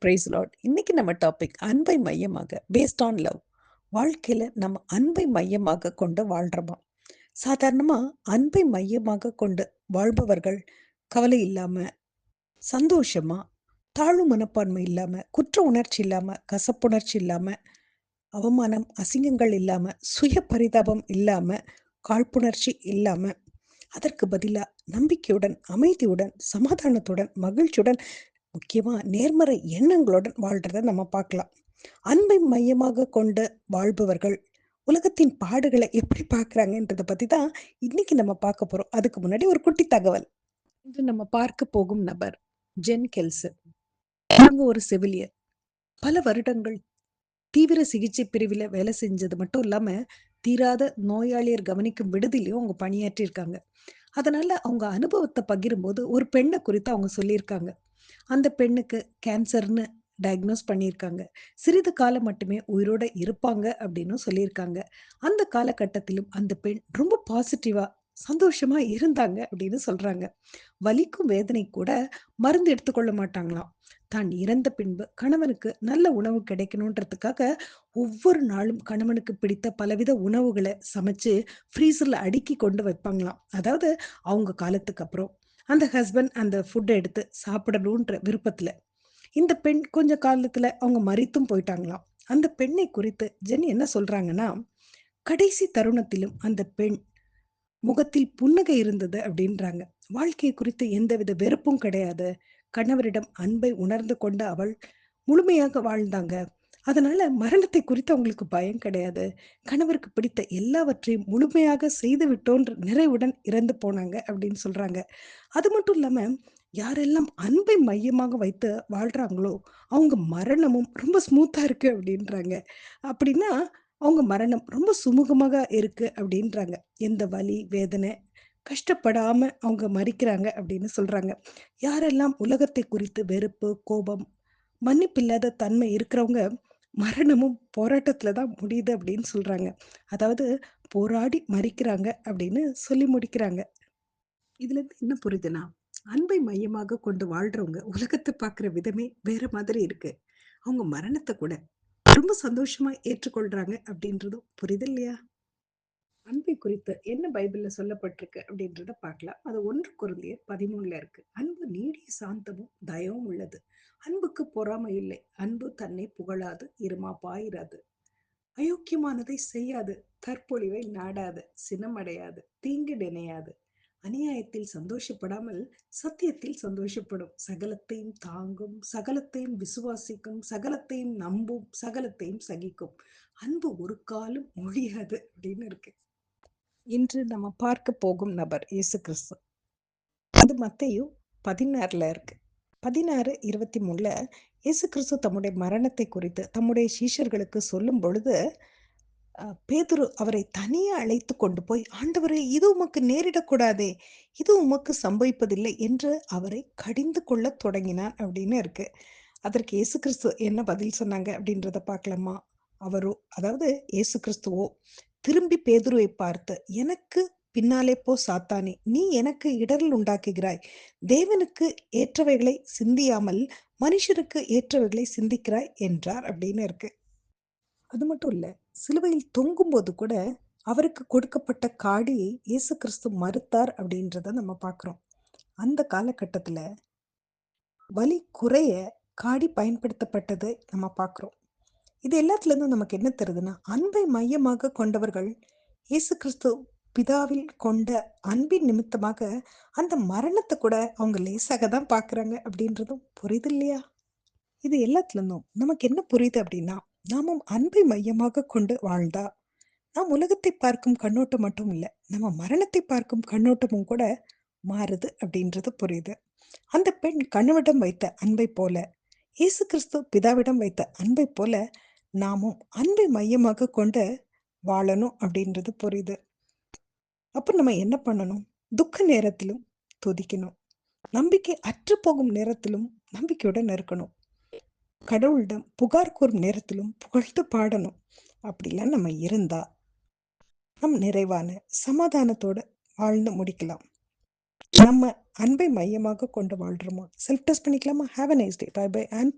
Price lot இன்னைக்கு நம்ம topic அன்பை மையமாக பேஸ்ட் ஆன் லவ் வாழ்க்கையில் நம்ம அன்பை மையமாக கொண்டு வாழ்கிறோமா சாதாரணமாக அன்பை மையமாக கொண்டு வாழ்பவர்கள் கவலை இல்லாமல் சந்தோஷமாக தாழ்வு மனப்பான்மை இல்லாமல் குற்ற உணர்ச்சி இல்லாமல் கசப்புணர்ச்சி இல்லாமல் அவமானம் அசிங்கங்கள் இல்லாமல் சுய பரிதாபம் இல்லாமல் காழ்ப்புணர்ச்சி இல்லாமல் அதற்கு பதிலாக நம்பிக்கையுடன் அமைதியுடன் சமாதானத்துடன் மகிழ்ச்சியுடன் முக்கியமாக நேர்மறை எண்ணங்களுடன் வாழ்றத நம்ம பார்க்கலாம். அன்பை மையமாக கொண்டு வாழ்பவர்கள் உலகத்தின் பாடுகளை எப்படி பார்க்குறாங்கன்றதை பற்றி தான் இன்னைக்கு நம்ம பார்க்க போகிறோம் அதுக்கு முன்னாடி ஒரு குட்டி தகவல். இன்று நம்ம பார்க்க போகும் நபர் ஜென் கெல்சன் அவங்க ஒரு செவிலியர். பல வருடங்கள் தீவிர சிகிச்சை பிரிவில் வேலை செஞ்சது மட்டும் இல்லாமல் தீராத நோயாளியர் கவனிக்கும் விடுதிலையும் அவங்க பணியாற்றியிருக்காங்க. அதனால அவங்க அனுபவத்தை பகிரும்போது ஒரு பெண்ணை குறித்து அவங்க சொல்லியிருக்காங்க. அந்த பெண்ணுக்கு கேன்சர்னு டயக்னோஸ் பண்ணியிருக்காங்க. சிறிது காலம் மட்டுமே உயிரோட இருப்பாங்க அப்படின்னு சொல்லியிருக்காங்க. அந்த காலகட்டத்திலும் அந்த பெண் ரொம்ப பாசிட்டிவா சந்தோஷமா இருந்தாங்க அப்படின்னு சொல்றாங்க. வலிக்கும் வேதனை கூட மருந்து எடுத்துக்கொள்ள மாட்டாங்களாம். தான் இறந்த பின்பு கணவனுக்கு நல்ல உணவு கிடைக்கணுன்றதுக்காக ஒவ்வொரு நாளும் கணவனுக்கு பிடித்த பலவித உணவுகளை சமைச்சு ஃப்ரீசர்ல அடுக்கி கொண்டு வைப்பாங்களாம். அதாவது அவங்க காலத்துக்கு அப்புறம் அந்த ஹஸ்பண்ட் அந்த ஃபுட்டை எடுத்து சாப்பிடணுன்ற விருப்பத்துல. இந்த பெண் கொஞ்ச காலத்துல அவங்க மறித்தும் போயிட்டாங்களாம். அந்த பெண்ணை குறித்து ஜென் என்ன சொல்றாங்கன்னா கடைசி தருணத்திலும் அந்த பெண் முகத்தில் புன்னகை இருந்தது அப்படின்றாங்க. வாழ்க்கை குறித்து எந்தவித வெறுப்பும் கிடையாது. கணவரிடம் அன்பை உணர்ந்து கொண்ட அவள் முழுமையாக வாழ்ந்தாங்க. அதனால மரணத்தை குறித்து அவங்களுக்கு பயம் கிடையாது. கணவருக்கு பிடித்த எல்லாவற்றையும் முழுமையாக செய்து விட்டோன்ற நிறைவுடன் இறந்து போனாங்க அப்படின்னு சொல்றாங்க. அது மட்டும் இல்லாம யாரெல்லாம் அன்பை மையமாக வைத்து வாழ்றாங்களோ அவங்க மரணமும் ரொம்ப ஸ்மூத்தா இருக்கு அப்படின்றாங்க. அப்படின்னா அவங்க மரணம் ரொம்ப சுமூகமாக இருக்கு அப்படின்றாங்க. எந்த வலி வேதனை கஷ்டப்படாம அவங்க மறிக்கிறாங்க அப்படின்னு சொல்றாங்க. யாரெல்லாம் உலகத்தை குறித்து வெறுப்பு கோபம் மன்னிப்பில்லாத தன்மை இருக்கிறவங்க மரணமும் போராட்டத்துல தான் முடியுது அப்படின்னு சொல்றாங்க. அதாவது போராடி மறிக்கிறாங்க அப்படின்னு சொல்லி முடிக்கிறாங்க. இதுல இருந்து என்ன புரியுதுன்னா அன்பை மையமாக கொண்டு வாழ்றவங்க உலகத்தை பார்க்குற விதமே வேற மாதிரி இருக்கு. அவங்க மரணத்தை கூட ரொம்ப சந்தோஷமா ஏற்றுக்கொள்றாங்க அப்படின்றதும் புரியுது இல்லையா? அன்பை குறித்து என்ன பைபிள்ல சொல்லப்பட்டிருக்கு அப்படின்றத பார்க்கலாம். அது ஒன்று குருந்திய பதிமூணுல இருக்கு. அன்பு நீடிய சாந்தமும் தயவும் உள்ளது. அன்புக்கு பொறாமை இல்லை. அன்பு தன்னை புகழாது இருமா பாயிராது அயோக்கியமானதை செய்யாது. தற்பொழிவை நாடாது சினமடையாது தீங்கு நினையாது அநியாயத்தில் சந்தோஷப்படாமல் சத்தியத்தில் சந்தோஷப்படும். சகலத்தையும் தாங்கும் சகலத்தையும் விசுவாசிக்கும் சகலத்தையும் நம்பும் சகலத்தையும் சகிக்கும். அன்பு ஒரு காலம் மொழியாது அப்படின்னு இருக்கு. இன்று நம்ம பார்க்க போகும் நபர் இயேசு கிறிஸ்து. அது மத்தையு பதினாறுல இருக்கு. பதினாறு இருபத்தி மூணுல இயேசு கிறிஸ்து தம்முடைய மரணத்தை குறித்து தம்முடைய சீஷர்களுக்கு சொல்லும் பொழுது பேதுரு அவரை தனியே அழைத்து கொண்டு போய் ஆண்டவரை இது உமக்கு நேரிடக்கூடாதே இது உமக்கு சம்பவிப்பதில்லை என்று அவரை கடிந்து கொள்ள தொடங்கினான் அப்படின்னு இருக்கு. அதற்கு இயேசு கிறிஸ்து என்ன பதில் சொன்னாங்க அப்படின்றத பார்க்கலாமா? அவரோ அதாவது இயேசு கிறிஸ்துவோ திரும்பி பேதுருவை பார்த்து எனக்கு பின்னாலே போ சாத்தானே நீ எனக்கு இடரல் உண்டாக்குகிறாய். தேவனுக்கு ஏற்றவைகளை சிந்தியாமல் மனுஷருக்கு ஏற்றவைகளை சிந்திக்கிறாய் என்றார் அப்படின்னு இருக்கு. அது மட்டும் இல்ல சிலுவையில் தொங்கும் போது கூட அவருக்கு கொடுக்கப்பட்ட காடியை இயேசு கிறிஸ்து மறுத்தார் அப்படின்றத நம்ம பார்க்குறோம் அந்த காலகட்டத்தில் வலி குறைய காடி பயன்படுத்தப்பட்டதை நம்ம பார்க்குறோம் இது எல்லாத்துலேருந்து நமக்கு என்ன தெரியுதுன்னா அன்பை மையமாக கொண்டவர்கள் இயேசு கிறிஸ்து பிதாவில் கொண்ட அன்பின் நிமித்தமாக அந்த மரணத்தை கூட அவங்க லேசாக தான் பார்க்குறாங்க அப்படின்றதும் புரியுது இல்லையா? இது எல்லாத்துலேருந்தும் நமக்கு என்ன புரியுது அப்படின்னா நாமும் அன்பை மையமாக கொண்டு வாழ்ந்தா நாம் உலகத்தை பார்க்கும் கண்ணோட்டம் மட்டும் இல்லை நம்ம மரணத்தை பார்க்கும் கண்ணோட்டமும் கூட மாறுது அப்படின்றது புரியுது. அந்த பெண் கணவனிடம் வைத்த அன்பை போல இயேசு கிறிஸ்து பிதாவிடம் வைத்த அன்பை போல நாமும் அன்பை மையமாக கொண்டு வாழணும் அப்படின்றது புரியுது. அப்ப நம்ம என்ன பண்ணணும்? துக்க நேரத்திலும் துதிக்கணும். நம்பிக்கை அற்று போகும் நேரத்திலும் நம்பிக்கையுடன் இருக்கணும். கடவுளிடம் புகார் கூறும் நேரத்திலும் புகழ்ந்து பாடணும். அப்படிலாம் நம்ம இருந்தா நம் நிறைவான சமாதானத்தோட வாழ்ந்து முடிக்கலாம். நம்ம அன்பை மையமாக கொண்டு வாழ்றோமா செல்ஃப் டெஸ்ட் பண்ணிக்கலாமா have a nice day bye bye and